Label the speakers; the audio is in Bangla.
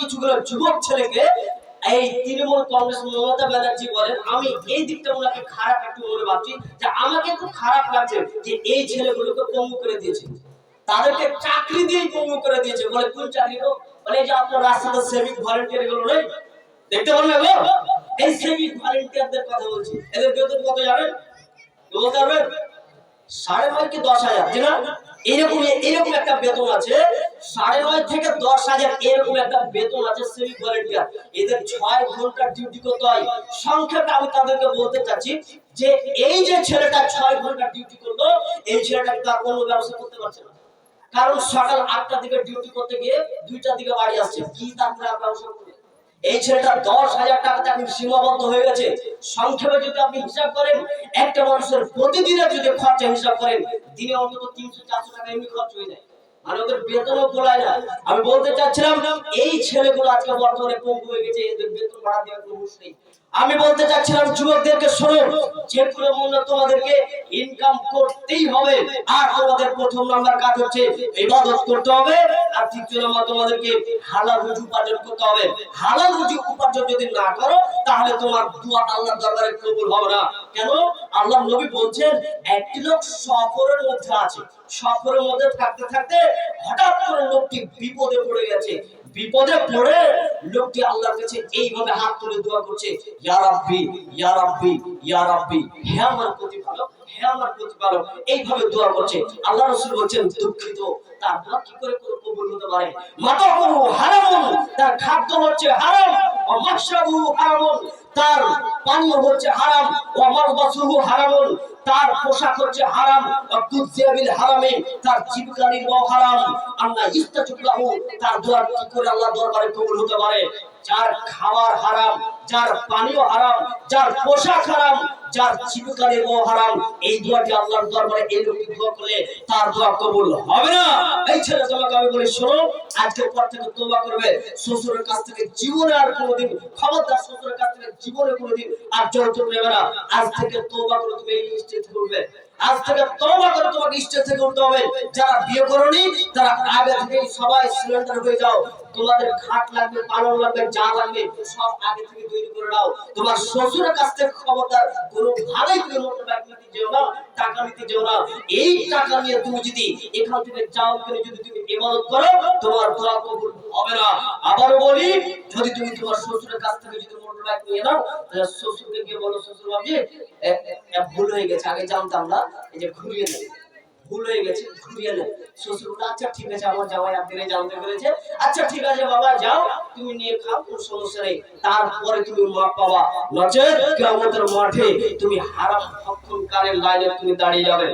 Speaker 1: কিছুগুলো যুবক ছেলেকে এই তৃণমূল কংগ্রেস মমতা ব্যানার্জি বলেন, আমি এই দিকটা ওনাকে খারাপ একটু মনে ভাবছি যে আমাকে খুব খারাপ লাগছে যে এই ছেলেগুলোকে পঙ্গু করে দিয়েছে। তাদেরকে চাকরি দিয়ে পঙ্গু করে দিয়েছে। বলে, কোন চাকরি মানে এই যে আপনার রাস্তাতে সেভিক ভলেন্টিয়ার এগুলো নেই। দেখতে পারেন না গো এই সেভিক ভলেন্টিয়ারদের কথা বলছি। এদের কত জানেন বলতে পারবেন? সাড়ে কি দশ হাজার এরকম এরকম একটা বেতন আছে। সাড়ে থেকে দশ হাজার, এরকম একটা বেতন আছে এদের ছয় ডিউটি করতে হয়। সংক্ষেপে আমি তাদেরকে বলতে চাচ্ছি যে, এই যে ছেলেটা ছয় ডিউটি এই কোনো ব্যবসা করতে পারছে না? কারণ সকাল আটটার দিকে ডিউটি করতে গিয়ে দুইটার দিকে বাড়ি আসছে। কি আর ব্যবসা করবে? এই ছেলেটা দশ হাজার টাকাতে এখন সীমাবদ্ধ হয়ে গেছে সংক্ষেপে যদি আপনি হিসাব করেন, একটা মানুষের প্রতিদিনের যদি খরচা হিসাব করেন, দিনে অন্তত তিনশো চারশো টাকা এমনি খরচ হয়ে যায়। মানে ওদের বেতনও গোলায় না। আমি বলতে চাচ্ছিলাম, এই ছেলেগুলো আজকে বর্তমানে কম হয়ে গেছে, এদের বেতন বাড়া দেওয়ার কোনো নেই। আমি বলতে চাচ্ছিলাম, যুবকদেরকে শোনো, যে কোনো মূল্য তোমাদেরকে ইনকাম করতেই হবে, আর তোমাদের প্রথম নাম্বার কাজ হচ্ছে ইবাদত করতে হবে, আর তৃতীয় নাম্বার তোমাদেরকে হালাল রুজি উপার্জন করতে হবে। হালাল রুজি উপার্জন যদি না করো, তাহলে তোমার দোয়া আল্লাহর দরবারে কবুল হবে না। কেন? আল্লাহ নবী বলছেন, একটি লোক সফরের মধ্যে আছে। সফরের মধ্যে থাকতে থাকতে হঠাৎ করে লোকটি বিপদে পড়ে গেছে। বিপদে পড়ে লোকটি আল্লাহর কাছে এইভাবে হাত তুলে দোয়া করছে, ইয়া রাব্বি ইয়া রাব্বি ইয়া রাব্বি। হে আমার প্রতিপালক, হে আমার প্রতিপালক, এইভাবে দোয়া করছে। আল্লাহ রাসূল বলছেন, দুঃখিত, তার দোয়া কি করে কবুল হতে পারে? মাতা করু হারাম তার খাদ্য হচ্ছে হারাম ও মাশরাবু হারাম তার পানীয় হচ্ছে হারাম ও মালবাসুহু হারাম তার পোশাক হচ্ছে হারাম কুজিয়াবিল হারামে, তার জীবিকা নির্বাহ হারাম। আল্লাহ ইস্তাজুল্লাহু তার দোয়া কি করে আল্লাহ দরবারে কবুল হতে পারে? যার খাবার হারাম, যার পানীয় হারাম, যার পোশাক হারাম, যার জীবিকা নির্বাহ হারাম, এই দোয়াটি আল্লাহর দরবারে এই লোকটি দোয়া করলে তার দোয়া কবুল হবে না। এই ছেলে তোমাকে আমি বলি, শোনো, আজকে পর থেকে তোবা করবে। শ্বশুরের কাছ থেকে জীবনে আর কোনোদিন, খবরদার শ্বশুরের কাছ থেকে জীবনে কোনোদিন আর যৌতুক নেবে না। আজ থেকে তোবা করে তুমি এই স্টেজ করবে আজ থেকে তওবা করে তোমাকে স্টেজ থেকে উঠতে হবে। যারা বিয়ে করনি, তারা আগে থেকে সবাই সিলিন্ডার হয়ে যাও। তোমাদের খাট লাগবে পালন লাগবে, যা লাগবে, সব আগে থেকে তৈরি করে নাও। তোমার শ্বশুরের কাছ থেকে ক্ষমতা কোনো ভাবেই তুমি বাইক নিতে যেও না, টাকা নিতে যেও না। এই টাকা নিয়ে তুমি যদি এখান থেকে যাও করে যদি তুমি করো তোমার দোয়া কবুল হবে না। আবারও বলি যদি তুমি তোমার শ্বশুরের কাছ থেকে যদি নিয়ে নাও তাহলে শ্বশুরকে গিয়ে বলো শ্বশুর এ- ভুল হয়ে গেছে আগে জানতাম না। এই যে ঘুরিয়ে ভুল হয়ে গেছে ঘুরিয়ে শ্বশুর বলে, আচ্ছা ঠিক আছে আমার জামাই আপনি জানতে পেরেছে। আচ্ছা ঠিক আছে বাবা যাও তুমি নিয়ে খাও কোনো সমস্যা নেই। তারপরে তুমি মাপ পাবা। নচেত কেমতের মাঠে তুমি হারাম ভক্ষণকারের লাইনে তুমি দাঁড়িয়ে যাবে।